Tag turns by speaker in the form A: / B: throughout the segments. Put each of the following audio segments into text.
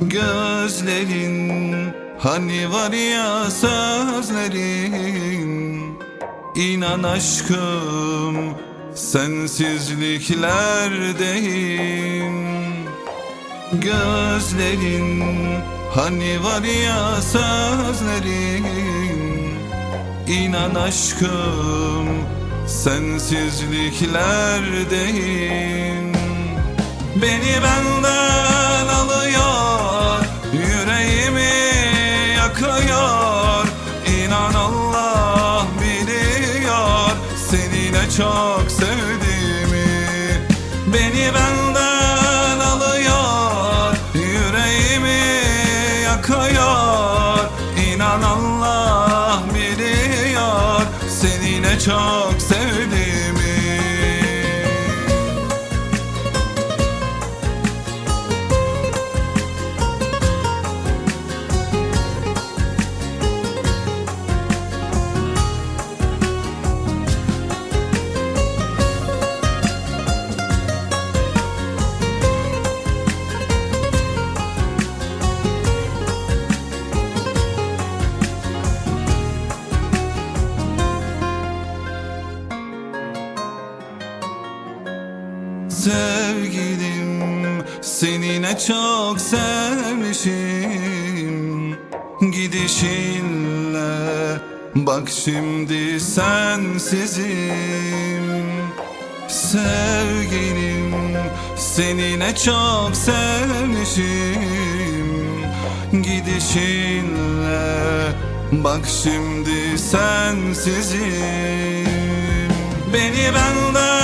A: Gözlerin hani var ya sözlerin? İnan aşkım sensizliklerdeyim Gözlerin hani var ya sözlerin? İnan aşkım sensizliklerdeyim Beni benden Seni ne çok sevdiğimi. Beni benden alıyor Yüreğimi yakıyor. İnan Allah biliyor Seni ne çok sevdiğimi Sevgilim seni ne çok sevmişim. Gidişinle bak şimdi sensizim. Sevgilim seni ne çok sevmişim. Gidişinle bak şimdi sensizim. Beni benden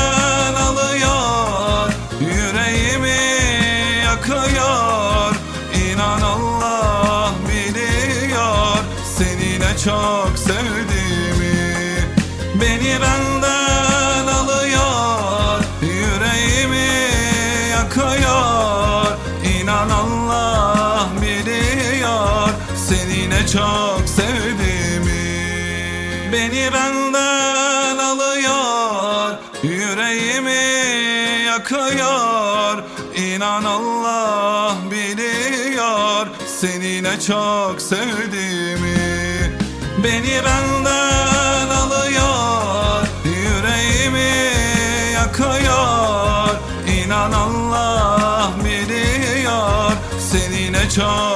A: çok sevdiğimi Beni benden alıyor Yüreğimi yakıyor. İnan Allah biliyor Seni ne çok sevdiğimi Beni benden alıyor Yüreğimi yakıyor. İnan Allah biliyor Seni ne çok sevdiğimi Beni benden alıyor. Yüreğimi yakıyor. İnan Allah biliyor. Seni ne çok